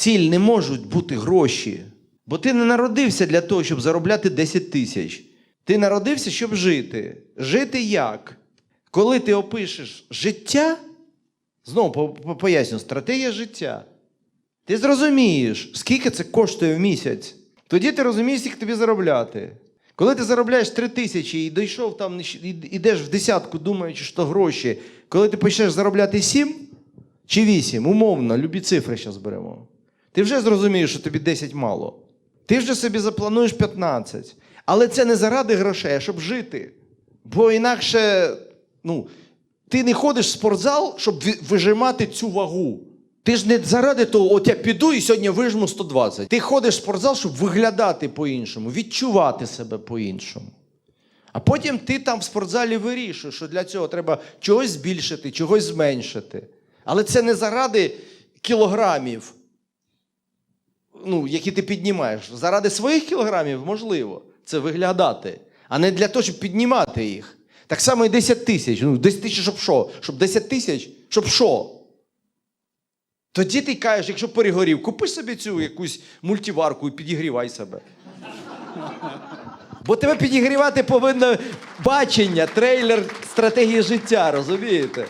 ціль не можуть бути гроші. Бо ти не народився для того, щоб заробляти 10 тисяч. Ти народився, щоб жити. Жити як? Коли ти опишеш життя, знову по- по- поясню, стратегія життя. Ти зрозумієш, скільки це коштує в місяць. Тоді ти розумієш, скільки тобі заробляти. Коли ти заробляєш 3 тисячі і дійшов там, і йдеш в десятку, думаючи, що гроші, коли ти почнеш заробляти 7 чи 8, умовно, любі цифри зараз беремо. Ти вже зрозумієш, що тобі 10 мало. Ти вже собі заплануєш 15. Але це не заради грошей, а щоб жити. Бо інакше, ну, ти не ходиш в спортзал, щоб вижимати цю вагу. Ти ж не заради того, от я піду і сьогодні вижму 120. Ти ходиш в спортзал, щоб виглядати по-іншому, відчувати себе по-іншому. А потім ти там в спортзалі вирішуєш, що для цього треба чогось збільшити, чогось зменшити. Але це не заради кілограмів, ну, які ти піднімаєш. Заради своїх кілограмів можливо це виглядати, а не для того, щоб піднімати їх. Так само і 10 тисяч. Ну, 10 тисяч, щоб що? Щоб 10 тисяч, щоб що? Тоді ти кажеш, якщо перегорів, купи собі цю якусь мультиварку і підігрівай себе. Бо тебе підігрівати повинно бачення, трейлер стратегії життя, розумієте?